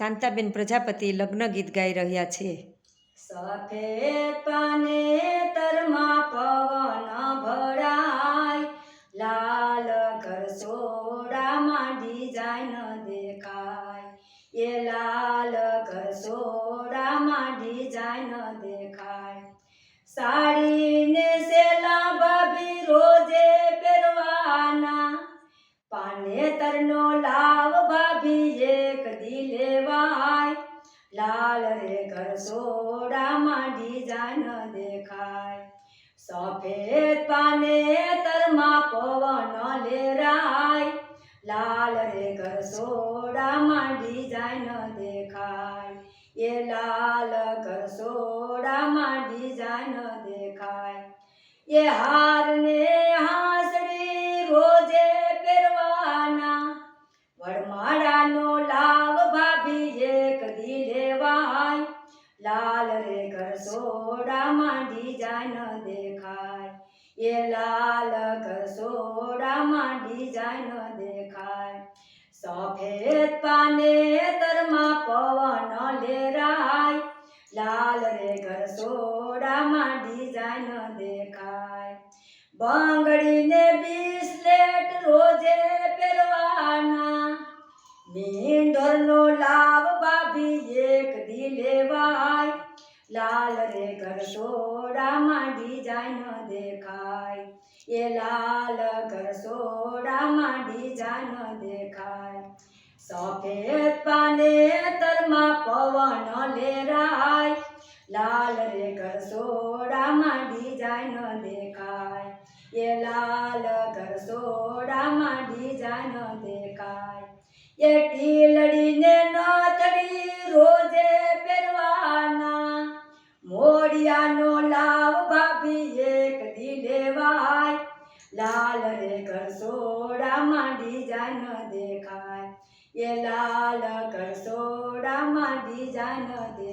શાંતાબેન પ્રજાપતિ લગ્ન ગીત ગાઈ રહ્યા છે. સફેદ પાને તરમાં પવન ભરાય લાલ ઘરસોડામાં ડિઝાઇન દેખાય. એ લાલ ઘરસોડામાં ડિઝાઇન દેખાય. સાડીને સેલા ભાભી રોજે પહેરવાના, પાનેતરનો લાવ લાલ રે ઘર સોડામાં ડિઝાઇન દેખાય. સફેદ પાનેતરમાં પવન લેરાય. લાલ રે ઘર સોડામાં ડિઝાઇન દેખાય. એ લાલ ઘર સોડામાં ડિઝાઇન દેખાય. એ હારને સોડામાં ડિઝાઇન દેખાય. એ લાલ ઘર સોડામાં ડિઝાઇન દેખાય. સફેદ પાને તરમાં પવન લેરાય. લાલ રે ઘર સોડામાં ડિઝાઇન દેખાય. બંગડીને બિસ્લેટ લાલ રે ઘર સોડામાં ડિઝાઇન દેખાય. એ લાલ ઘર સોડામાં ડિઝાઇન દેખાય. સફેદ પાને તરમાં પવન લેરાય. લાલ રે ઘર સોડામાં ડિઝાઇન દેખાય. એ લાલ ઘર સોડામાં ડિઝાઇન દેખાય. એ ટીલડીને નથડી મોડિયાનો લાવ ભાભી એક દી લેવાય લાલ રે ઘર સોડામાં ડિઝાઇન દેખાય. એ લાલ ઘર સોડામાં ડિઝાઇન દેખાય